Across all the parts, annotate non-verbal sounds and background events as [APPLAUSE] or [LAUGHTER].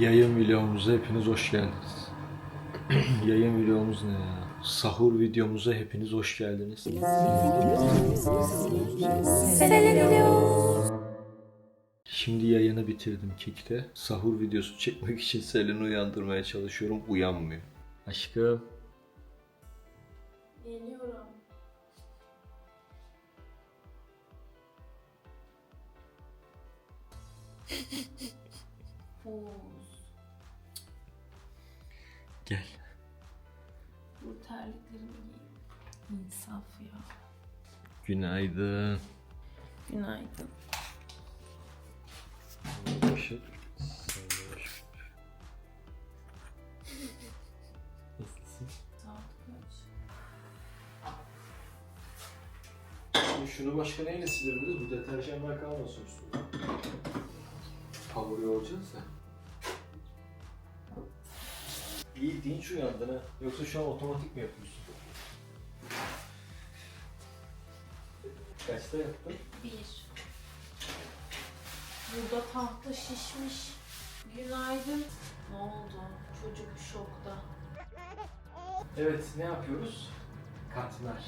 Yayın videomuza hepiniz hoş geldiniz. [CLEARS THROAT] Yayın videomuz ne ya? Sahur videomuza hepiniz hoş geldiniz. Şimdi yayını bitirdim Kik'te. Sahur videosu çekmek için Selin'i uyandırmaya çalışıyorum. Uyanmıyor. Aşkım. Geliyorum. [LAUGHS] Oğuz. Terliklerimi giy. İnsaf ya. Günaydın. Günaydın. Nasılsın? Kaç? Şunu başka neyle silebiliriz? Bu deterjanlar kalmasın üstüne. Hamur yoğuracağız ya. İyi dinç uyandın ha. Yoksa şu an otomatik mi yapıyorsun? Kaçta yattın? Bir. Burada tahta şişmiş. Günaydın. Ne oldu? Çocuk şokta. Evet, ne yapıyoruz? Katmer.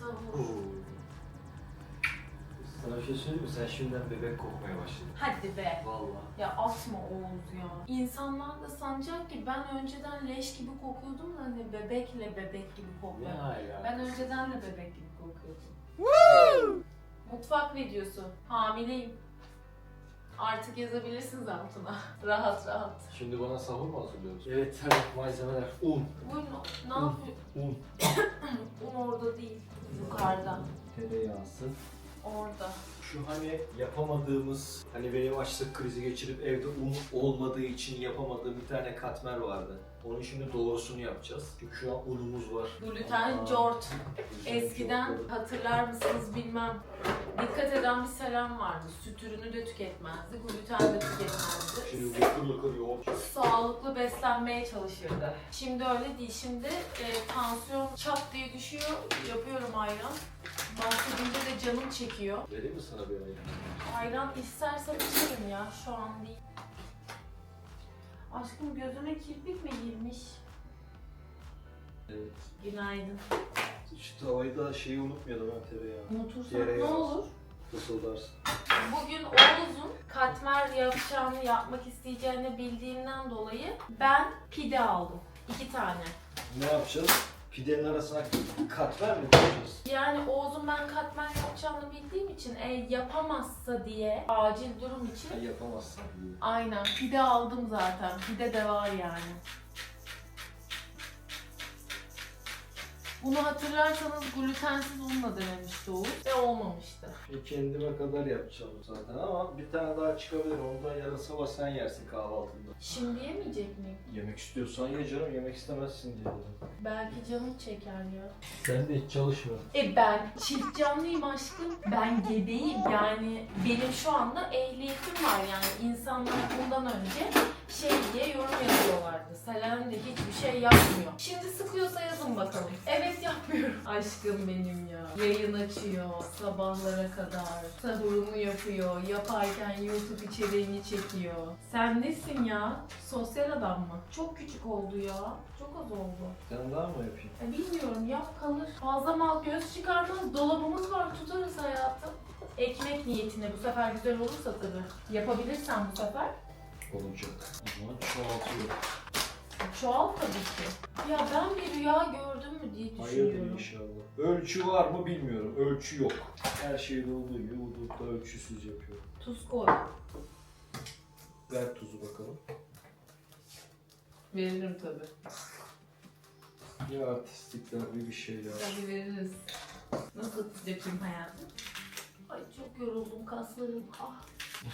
Sahur. Sana bir şey söyleyeyim mi? Sen şimdiden bebek kokmaya başladın. Hadi be. Vallahi. Ya atma Oğuz ya. İnsanlar da sanacak ki ben önceden leş gibi kokuyordum da hani bebekle bebek gibi kokuyorum. ya. Ben önceden de bebek gibi kokuyordum. Mutfak videosu. Hamileyim. Artık yazabilirsiniz altına. [LAUGHS] rahat rahat. Şimdi bana sahur mu hazırlıyoruz? Evet, hadi malzemeler. Un. Buyurun. Ne yapıyor? Un. [COUGHS] Un orada değil. Yukarıda. Tereyağısı. Orada. Şu hani yapamadığımız, hani benim açlık krizi geçirip evde un olmadığı için yapamadığım bir tane katmer vardı. Onun şimdi doğrusunu yapacağız. Çünkü şu an unumuz var. Gluten Aa, gluten Eskiden jortladık. hatırlar mısınız bilmem. Dikkat eden bir selam vardı. Süt ürünü de tüketmezdi. Gluten de tüketmezdi. Şimdi lıkır lıkır yoğurt. sağlıklı beslenmeye çalışırdı. Şimdi öyle değil. Şimdi e, tansiyon çat diye düşüyor. Yapıyorum ayran. Bahsedince de canım çekiyor. Vereyim mi sana bir ayran? Ayran istersen içerim ya. Şu an değil. Aşkım gözüme kirpik mi girmiş? Evet. Günaydın. Şu tavayı da şeyi unutmayalım ha tereyağı. Unutursan Yere ne olur? Fısıldarsın. Bugün Oğuz'un katmer yapacağını, yapmak isteyeceğini bildiğimden dolayı ben pide aldım. İki tane. Ne yapacağız? Pidenin arasına katmer mi koyacağız? Yani Oğuz'un ben katmer yapacağını bildiğim için e, yapamazsa diye acil durum için Sen yapamazsın diye. aynen pide aldım zaten. Pide de var yani. Bunu hatırlarsanız glutensiz unla denemişti Oğuz ve olmamıştı. E kendime kadar yapacağım zaten ama bir tane daha çıkabilir. Onu da yarın sabah sen yersin kahvaltında. Şimdi yemeyecek miyim? Yemek istiyorsan ye canım, yemek istemezsin diye dedim. Belki canım çeker ya. Sen de hiç çalışma. E ben çift canlıyım aşkım. Ben gebeyim. Yani benim şu anda ehliyetim var yani. insanlar bundan önce şey diye yorum yazıyorlardı. Selen de hiçbir şey yapmıyor. Şimdi sıkıyorsa yazın bakalım. Evet yapmıyorum. Aşkım benim ya. Yayın açıyor sabahlara kadar. Sahurunu yapıyor. Yaparken YouTube içeriğini çekiyor. Sen nesin ya? Sosyal adam mı? Çok küçük oldu ya. Çok az oldu. Sen daha mı yapayım? Ya bilmiyorum yap kalır. Fazla mal göz çıkarmaz. Dolabımız var tutarız hayatım. Ekmek niyetine bu sefer güzel olursa tabii. Yapabilirsen bu sefer. Olacak. O zaman çoğaltıyorum. Çoğal tabii ki. Ya ben bir rüya gördüm mü diye Hayırdır düşünüyorum. inşallah. Ölçü var mı bilmiyorum. Ölçü yok. Her şeyde olduğu gibi hudutta ölçüsüz yapıyorum. Tuz koy. Ver tuzu bakalım. Veririm tabii. Ya artistlikler bir bir şeyler. Tabii veririz. Nasıl döküm hayatım? Ay çok yoruldum kaslarım. Ah.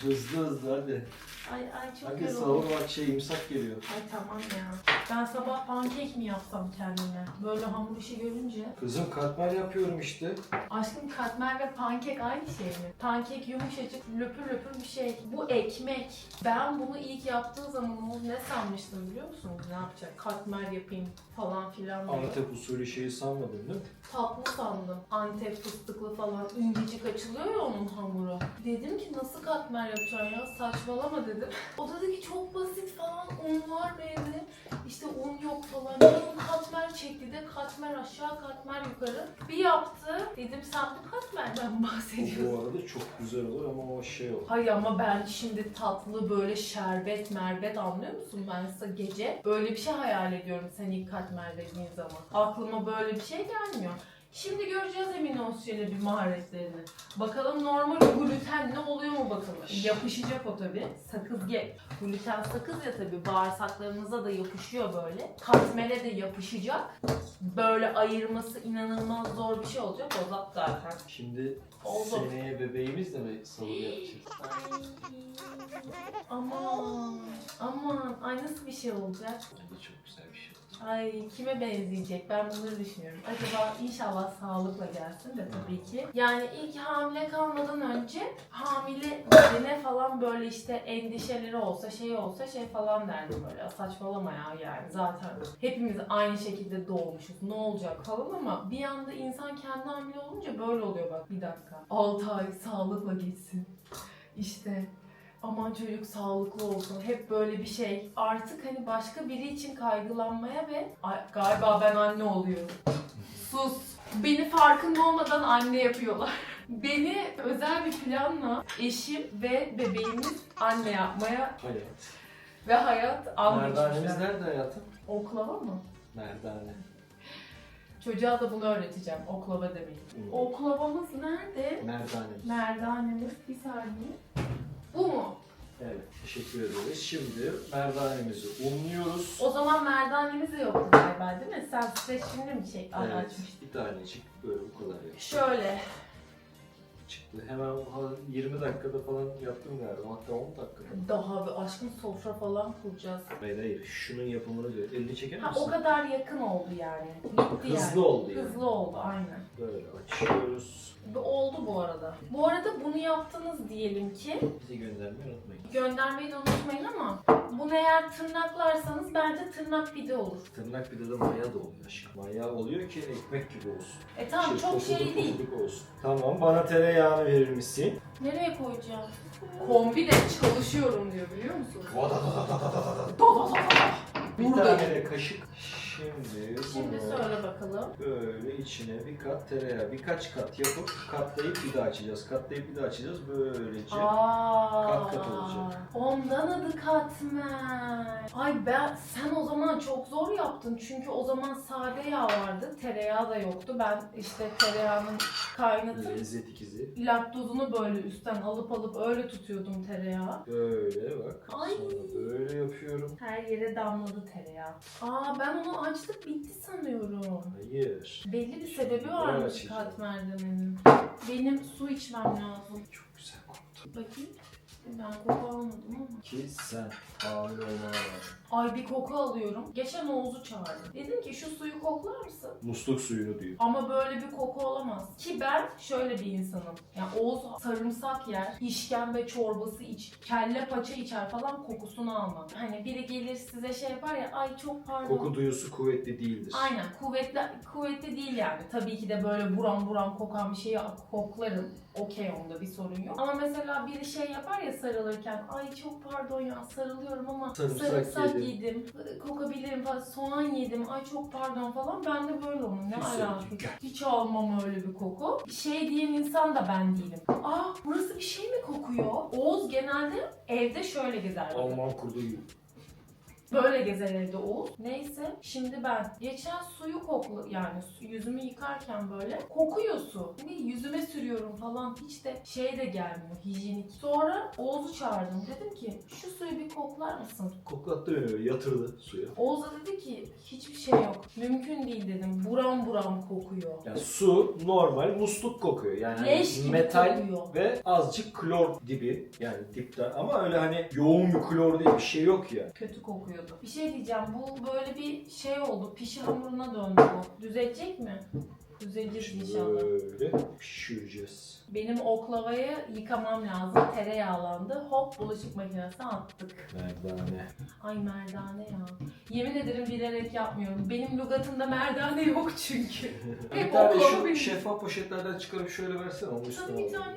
Hızlı hızlı hadi. Ay ay çok Hadi yoruldum. sahur bak şey imsak geliyor. Ay tamam ya. Ben sabah pankek mi yapsam kendime? Böyle hamur işi görünce. Kızım katmer yapıyorum işte. Aşkım katmer ve pankek aynı şey mi? Pankek yumuşacık, löpür löpür bir şey. Bu ekmek. Ben bunu ilk yaptığı zaman onu ne sanmıştım biliyor musunuz? Ne yapacak? Katmer yapayım falan filan diye. Antep usulü şeyi sanmadın değil mi? Tatlı sandım. Antep fıstıklı falan. İncecik açılıyor ya onun hamuru. Dedim ki nasıl katmer yapacaksın ya? Saçmalama dedim dedim. Odadaki çok basit falan un var mı evde? İşte un yok falan. Bunun katmer şekli de katmer aşağı katmer yukarı. Bir yaptı. Dedim sen bu katmerden bahsediyorsun. Bu arada çok güzel olur ama o şey olur. Hayır ama ben şimdi tatlı böyle şerbet merbet anlıyor musun? Ben size gece böyle bir şey hayal ediyorum sen ilk katmer dediğin zaman. Aklıma böyle bir şey gelmiyor. Şimdi göreceğiz emin şöyle bir maharetlerini. Bakalım normal gluten ne oluyor mu bakalım. Yapışacak o tabi. Sakız ge. Gluten sakız ya tabi bağırsaklarınıza da yapışıyor böyle. Katmere de yapışacak. Böyle ayırması inanılmaz zor bir şey olacak. O zat zaten. Şimdi Oldu. seneye bebeğimizle mi savur yapacağız? Ay, aman, aman. Ay nasıl bir şey olacak? Bence çok güzel bir şey olur. Ay kime benzeyecek? Ben bunları düşünüyorum. Acaba inşallah sağlıkla gelsin de tabii ki. Yani ilk hamile kalmadan önce hamile ne falan böyle işte endişeleri olsa şey olsa şey falan derdim böyle. Saçmalama ya yani zaten hepimiz aynı şekilde doğmuşuz. Ne olacak falan ama bir anda insan kendi hamile olunca böyle oluyor bak bir dakika. 6 ay sağlıkla geçsin. İşte aman çocuk sağlıklı olsun. Hep böyle bir şey. Artık hani başka biri için kaygılanmaya ve Ay, galiba ben anne oluyorum. Sus. Beni farkında olmadan anne yapıyorlar. [LAUGHS] Beni özel bir planla eşim ve bebeğimiz anne yapmaya Hayat. ve hayat Merdanemiz anlayacaklar. nerede hayatım? Oklava mı? Merdane. Çocuğa da bunu öğreteceğim. Oklava demeyin. Hmm. Oklavamız nerede? Merdanemiz. Merdanemiz. Bir saniye. Bu mu? Evet, teşekkür ederiz. Şimdi merdanemizi unluyoruz. O zaman merdanemiz de yoktu galiba değil mi? Sen size şimdi mi şey Evet, açmıştın? bir tanecik böyle bu kadar yaptım. Şöyle. Çıktı. Hemen ha- 20 dakikada falan yaptım galiba. Hatta 10 dakikada. Daha bir aşkın sofra falan kuracağız. Hayır hayır, şunun yapımını diyor. Elini çeker Ha misin? o kadar yakın oldu yani. Bitti yani. Hızlı oldu yani. Hızlı oldu aynen. Böyle açıyoruz. Bu oldu bu arada. Bu arada bunu yaptınız diyelim ki. Bizi göndermeyi unutmayın. Göndermeyi de unutmayın ama bunu eğer tırnaklarsanız bence tırnak pide olur. Tırnak bir de maya da oluyor aşkım. Maya oluyor ki ekmek gibi olsun. E tamam çok şey değil. olsun. Tamam, bana tereyağını verir misin? Nereye koyacağım? Kombi de çalışıyorum diyor biliyor musun? [LAUGHS] Bir Buradayım. tane de kaşık. Şimdi, Şimdi bunu söyle bakalım. böyle içine bir kat tereyağı, birkaç kat yapıp katlayıp bir daha açacağız. Katlayıp bir daha açacağız. Böylece. Aa, kat kat olacak. Ondan adı katmer. Ay ben sen o zaman çok zor yaptın çünkü o zaman sade yağ vardı, tereyağı da yoktu. Ben işte tereyağının kaynatıp Lezzet ikizi. laktozunu böyle üstten alıp alıp öyle tutuyordum tereyağı. Böyle bak. Ay. Sonra böyle yapıyorum. Her yere damladı tereyağı. Aa ben onu açtık bitti sanıyorum. Hayır. Belli bir sebebi varmış açacağım. katmer demenin. Benim su içmem lazım. Çok güzel koktu. Bakayım. Ben koku almadım ama. Ki sen hamile olmana rağmen. Ay bir koku alıyorum. Geçen Oğuz'u çağırdım. Dedim ki şu suyu koklar mısın? Musluk suyunu diyor. Ama böyle bir koku olamaz. Ki ben şöyle bir insanım. Yani Oğuz sarımsak yer, işkembe çorbası iç, kelle paça içer falan kokusunu almam. Hani biri gelir size şey yapar ya ay çok pardon. Koku duyusu kuvvetli değildir. Aynen kuvvetli kuvvetli değil yani. Tabii ki de böyle buram buram kokan bir şeyi koklarım. Okey onda bir sorun yok. Ama mesela biri şey yapar ya sarılırken ay çok pardon ya sarılıyorum ama Sarımsak sarımsak, yedim." yedim. Kokabilirim falan. Soğan yedim. Ay çok pardon falan. Ben de böyle onun. Ne alakası? Hiç almam öyle bir koku. Şey diyen insan da ben değilim. Aa burası bir şey mi kokuyor? Oğuz genelde evde şöyle gezer. Alman kurdu gibi. Böyle gezer evde Oğuz. Neyse şimdi ben geçen suyu koklu yani yüzümü yıkarken böyle kokuyor su. Hani yüzüme sürüyorum falan hiç de şey de gelmiyor hijyenik. Sonra Oğuz'u çağırdım. Dedim ki şu suyu bir koklar mısın? Koklattı beni yatırdı suya. Oğuz da dedi ki hiçbir şey yok. Mümkün değil dedim. Buram buram kokuyor. Yani su normal musluk kokuyor. Yani hani Leş gibi metal kokuyor. ve azıcık klor dibi yani dipten ama öyle hani yoğun bir klor diye bir şey yok ya. Kötü kokuyordu. Bir şey diyeceğim. Bu böyle bir şey oldu. Pişi hamuruna döndü bu. Düzelecek mi? Düzelir inşallah. böyle pişireceğiz. Benim oklavayı yıkamam lazım. Tereyağlandı. Hop bulaşık makinesine attık. Merdane. Ay merdane ya. Yemin ederim bilerek yapmıyorum. Benim lügatımda merdane yok çünkü. [LAUGHS] bir Hep tane oklava şu benim. şeffaf poşetlerden çıkarıp şöyle versene onun üstüne. Tabii bir alalım. tane.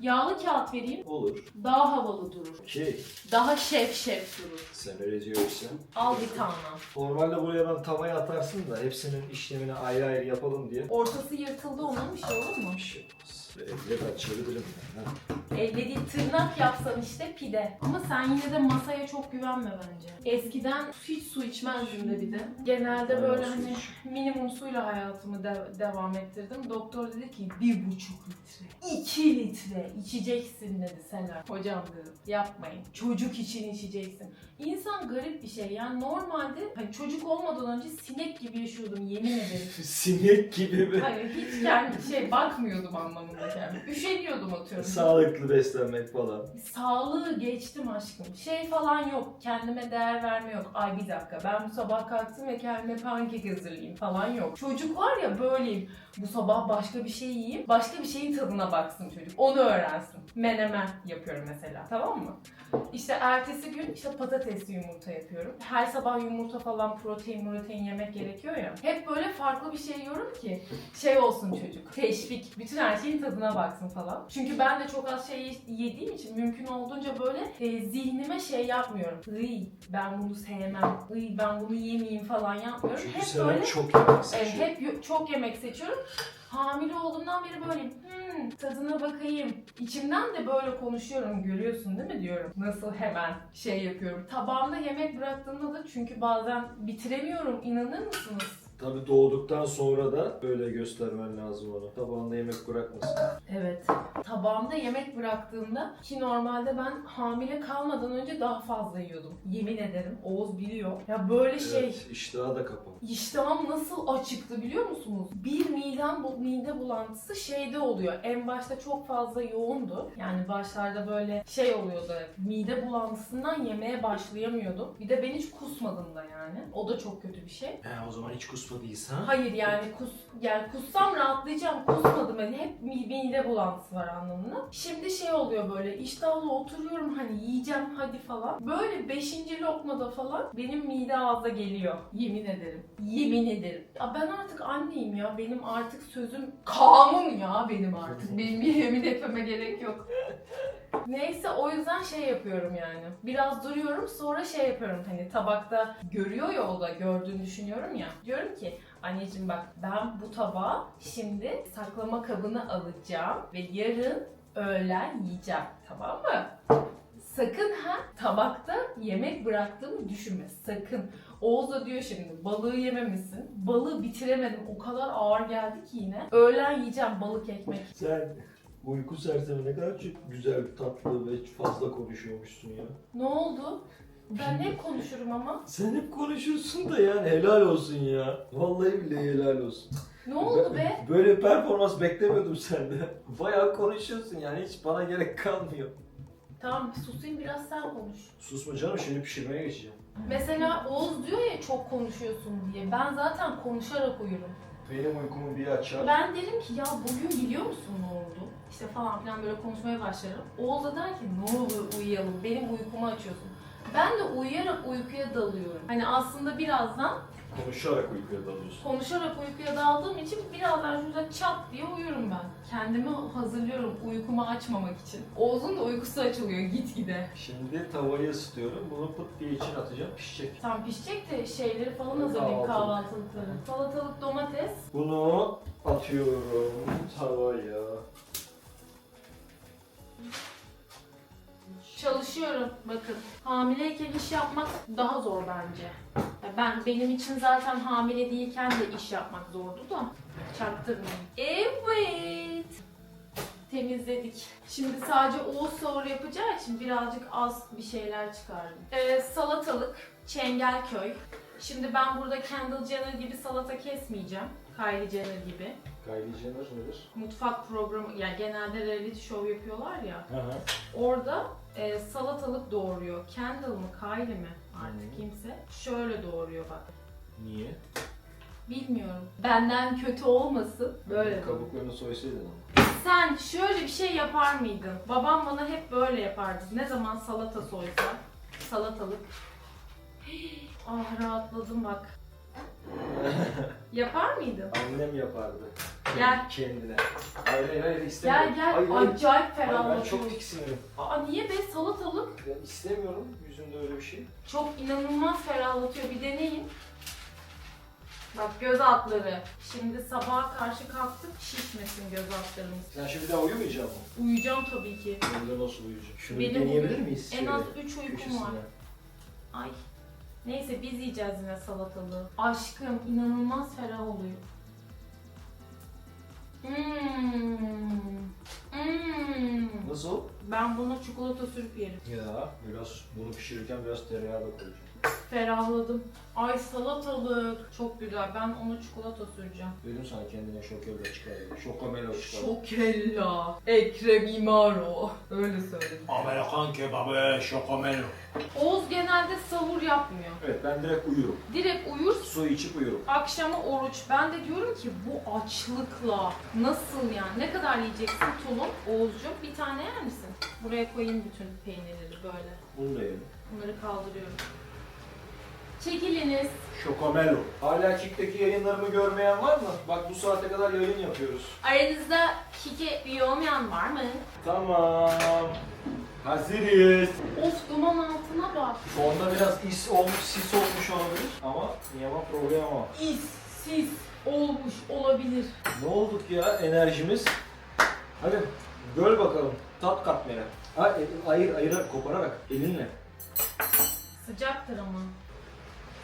Yağlı kağıt vereyim. Olur. Daha havalı durur. Okey. Daha şef şef durur. Sen öyle diyorsan. Al bir tane. Normalde buraya ben tavaya atarsın da hepsinin işlemini ayrı ayrı yapalım diye. Ortası yırtıldı onun bir şey olur mu? Bir şey olmaz. Elle ben çeviririm. Ha. Elle değil tırnak yapsan işte pide. Ama sen yine de masaya çok güvenme bence. Eskiden hiç su içmezdim de bir de. Genelde böyle Aynen, su hani minimum suyla hayatımı de- devam ettirdim. Doktor dedi ki bir buçuk litre, iki litre içeceksin dedi Selen. Hocam dedim yapmayın. Çocuk için içeceksin. İnsan garip bir şey. Yani normalde hani çocuk olmadan önce sinek gibi yaşıyordum yemin ederim. [LAUGHS] Sinek gibi mi? Hayır hiç kendi şey bakmıyordum anlamında kendime. Üşeniyordum atıyorum. Sağlıklı beslenmek falan. Sağlığı geçtim aşkım. Şey falan yok. Kendime değer verme yok. Ay bir dakika ben bu sabah kalktım ve kendime pankek hazırlayayım falan yok. Çocuk var ya böyleyim. Bu sabah başka bir şey yiyeyim. Başka bir şeyin tadına baksın çocuk. Onu öğrensin. Menemen yapıyorum mesela. Tamam mı? İşte ertesi gün işte patatesli yumurta yapıyorum. Her sabah yumurta falan protein protein yemek gerekiyor ya. Hep böyle farklı bir şey yiyorum ki şey olsun çocuk. Teşvik. Bütün her şeyin tadına baksın falan. Çünkü ben de çok az şey yediğim için mümkün olduğunca böyle e, zihnime şey yapmıyorum. Iy, ben bunu sevmem. Iy, ben bunu yemeyeyim falan yapmıyorum. Çünkü hep böyle çok yemek seçiyor. hep çok yemek seçiyorum. Hamile olduğumdan beri böyleyim. Hmm, tadına bakayım. İçimden de böyle konuşuyorum. Görüyorsun değil mi diyorum. Nasıl hemen şey yapıyorum. Tabağımda yemek bıraktığımda da çünkü bazen bitiremiyorum. İnanır mısınız? Tabii doğduktan sonra da böyle göstermen lazım ona. Tabağında yemek bırakmasın. Evet. Tabağımda yemek bıraktığımda ki normalde ben hamile kalmadan önce daha fazla yiyordum. Yemin ederim. Oğuz biliyor. Ya böyle şey Evet, iştahı da kapalı. İştahım nasıl açıktı biliyor musunuz? Bir midem bu mide bulantısı şeyde oluyor. En başta çok fazla yoğundu. Yani başlarda böyle şey oluyordu. Mide bulantısından yemeye başlayamıyordum. Bir de ben hiç kusmadım da yani. O da çok kötü bir şey. He o zaman hiç kusmadıysa. Hayır yani kus yani kussam rahatlayacağım. Kusmadım hani hep mi- mide bulantısı var anlamında. Şimdi şey oluyor böyle iştahlı oturuyorum hani yiyeceğim hadi falan. Böyle beşinci lokmada falan benim mide ağza geliyor. Yemin ederim. Yemin ederim. Ya ben artık anneyim ya. Benim artık sözüm kanun ya benim artık. Benim yemin etmeme gerek yok. Neyse o yüzden şey yapıyorum yani. Biraz duruyorum sonra şey yapıyorum hani tabakta görüyor ya o da gördüğünü düşünüyorum ya. Diyorum ki anneciğim bak ben bu tabağı şimdi saklama kabına alacağım ve yarın öğlen yiyeceğim tamam mı? Sakın ha tabakta yemek bıraktığımı düşünme sakın. Oğuz da diyor şimdi balığı yememişsin. Balığı bitiremedim o kadar ağır geldi ki yine. Öğlen yiyeceğim balık ekmek. Sen uyku sersemi ne kadar çok güzel, tatlı ve fazla konuşuyormuşsun ya. Ne oldu? Ben hep konuşurum ama. Sen hep konuşursun da yani helal olsun ya. Vallahi bile helal olsun. Ne oldu Ben- be? Böyle bir performans beklemiyordum senden. [LAUGHS] Bayağı konuşuyorsun yani hiç bana gerek kalmıyor. Tamam susayım biraz sen konuş. Susma canım şimdi pişirmeye geçeceğim. Mesela Oğuz diyor ya çok konuşuyorsun diye. Ben zaten konuşarak uyurum. Benim uykumu bir açar. Ben derim ki ya bugün biliyor musun ne oldu? İşte falan filan böyle konuşmaya başlarım. Oğuz da der ki ne olur uyuyalım. Benim uykumu açıyorsun. Ben de uyuyarak uykuya dalıyorum. Hani aslında birazdan Konuşarak uykuya dalıyorsun. konuşarak uykuya daldığım için birazdan şurada çat diye uyurum ben. Kendimi hazırlıyorum uykumu açmamak için. Oğuz'un da uykusu açılıyor gitgide. Şimdi tavayı ısıtıyorum. Bunu pıt diye içine atacağım. Pişecek. Tam pişecek de şeyleri falan hazırlayayım Kahvaltılık. kahvaltılıkları. Salatalık, domates. Bunu atıyorum tavaya. Çalışıyorum bakın. Hamileyken iş yapmak daha zor bence. Ben benim için zaten hamile değilken de iş yapmak zordu da. Çaktırmayın. Evet. Temizledik. Şimdi sadece Oğuz sahur yapacağı için birazcık az bir şeyler çıkardım. Ee, salatalık, çengelköy. Şimdi ben burada Kendall Jenner gibi salata kesmeyeceğim. Kylie Jenner gibi. Kylie Jenner nedir? Mutfak programı, yani genelde reality show yapıyorlar ya. Hı hı. Orada e, salatalık doğuruyor. Kendall mı, Kylie mi artık Hmm. kimse. Şöyle doğuruyor bak. Niye? Bilmiyorum. Benden kötü olmasın. Böyle. Kabuklarını soysaydın ama. Sen şöyle bir şey yapar mıydın? Babam bana hep böyle yapardı. Ne zaman salata soysa, salatalık. [GASPS] ah rahatladım bak. [LAUGHS] Yapar mıydın? Annem yapardı. Gel. Kendine. Hayır hayır hayır istemiyorum. Gel gel. Hayır, hayır. Acayip Hayır, ben çok tiksinirim. Aa niye be salatalık? Ben istemiyorum yüzümde öyle bir şey. Çok inanılmaz ferahlatıyor. Bir deneyin. Bak göz altları. Şimdi sabaha karşı kalktık şişmesin göz altlarımız. Sen şimdi daha uyumayacak mısın? Uyuyacağım tabii ki. De nasıl uyuyacağım? Şunu Benim deneyebilir miyiz? En şöyle az 3 uykum var. Ay. Neyse biz yiyeceğiz yine salatalığı. Aşkım inanılmaz ferah oluyor. Nasıl? Ben buna çikolata sürüp yerim. Ya biraz bunu pişirirken biraz tereyağı da koyacağım. Ferahladım. Ay salatalık. Çok güzel. Ben ona çikolata süreceğim. Dedim sana kendine şokörle çıkar. Şokomelo çıkar. Şokella. Ekrem İmaro. Öyle söyledim. Amerikan kebabı şokomelo. Oğuz genelde sahur yapmıyor. Evet ben direkt uyurum. Direkt uyur, Su içip uyurum. akşama oruç. Ben de diyorum ki bu açlıkla nasıl yani? Ne kadar yiyeceksin tulum? Oğuzcuğum bir tane yer misin? Buraya koyayım bütün peynirleri böyle. Bunu da yerim. Bunları kaldırıyorum. Çekiliniz. Şokomelo. Hala Kik'teki yayınlarımı görmeyen var mı? Bak bu saate kadar yayın yapıyoruz. Aranızda kike üye olmayan var mı? Tamam. Hazırız. Of duman altına bak. Sonda biraz is olmuş, sis olmuş olabilir ama yama problem ama. İs, sis olmuş olabilir. Ne olduk ya enerjimiz? Hadi göl bakalım. Tat katmere. Ha, e, ayır, ayırarak, kopararak elinle. Sıcaktır ama.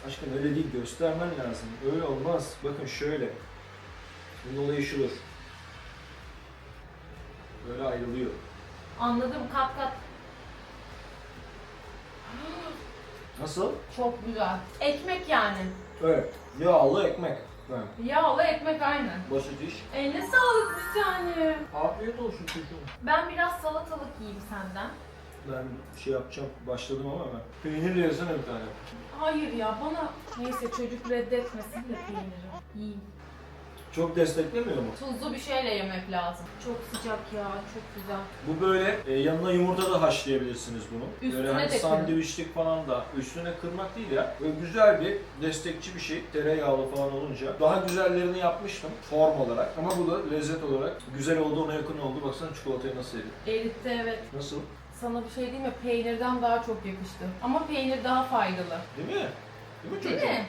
Aşkım öyle değil göstermen lazım. Öyle olmaz. Bakın şöyle. Bunun olayı şudur. Böyle ayrılıyor. Anladım kat kat. Nasıl? Çok güzel. Ekmek yani. Evet. Yağlı ekmek. Evet. Yağlı ekmek aynen. Basit iş. Eline sağlık bir tane. Afiyet olsun çocuğum. Ben biraz salatalık yiyeyim senden. Ben şey yapacağım. Başladım ama hemen. Peynir de yesene bir tane. Hayır ya bana neyse çocuk reddetmesin de peyniri. Yiyeyim. Çok desteklemiyor mu? Tuzlu bir şeyle yemek lazım. Çok sıcak ya çok güzel. Bu böyle e, yanına yumurta da haşlayabilirsiniz bunu. Üstüne böyle hani de kırın. sandviçlik falan da üstüne kırmak değil ya. Böyle güzel bir destekçi bir şey. Tereyağlı falan olunca. Daha güzellerini yapmıştım form olarak. Ama bu da lezzet olarak güzel oldu ona yakın oldu. Baksana çikolatayı nasıl yedi. Eritti evet. Nasıl? Sana bir şey diyeyim mi? Peynirden daha çok yakıştı. Ama peynir daha faydalı. Değil mi? Değil mi Değil çocuğum? mi?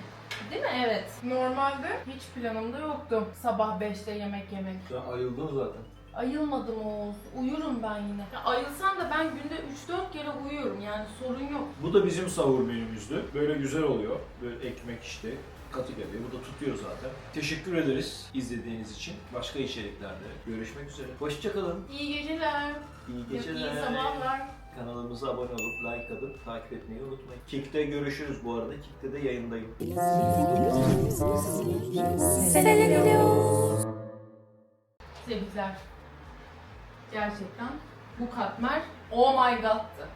Değil mi? Evet. Normalde hiç planımda yoktu sabah 5'te yemek yemek. Sen ayıldın zaten. Ayılmadım Oğuz. Uyurum ben yine. Ya ayılsam da ben günde 3-4 kere uyuyorum yani sorun yok. Bu da bizim sahur menümüzdü. Böyle güzel oluyor. Böyle ekmek işte katı geliyor. Bu da tutuyor zaten. Teşekkür ederiz izlediğiniz için. Başka içeriklerde görüşmek üzere. Hoşçakalın. İyi geceler. İyi İyi geceler. sabahlar. Kanalımıza abone olup like atıp takip etmeyi unutmayın. Kick'te görüşürüz bu arada. Kick'te de yayındayım. Tebrikler. Gerçekten bu katmer oh my god'tı.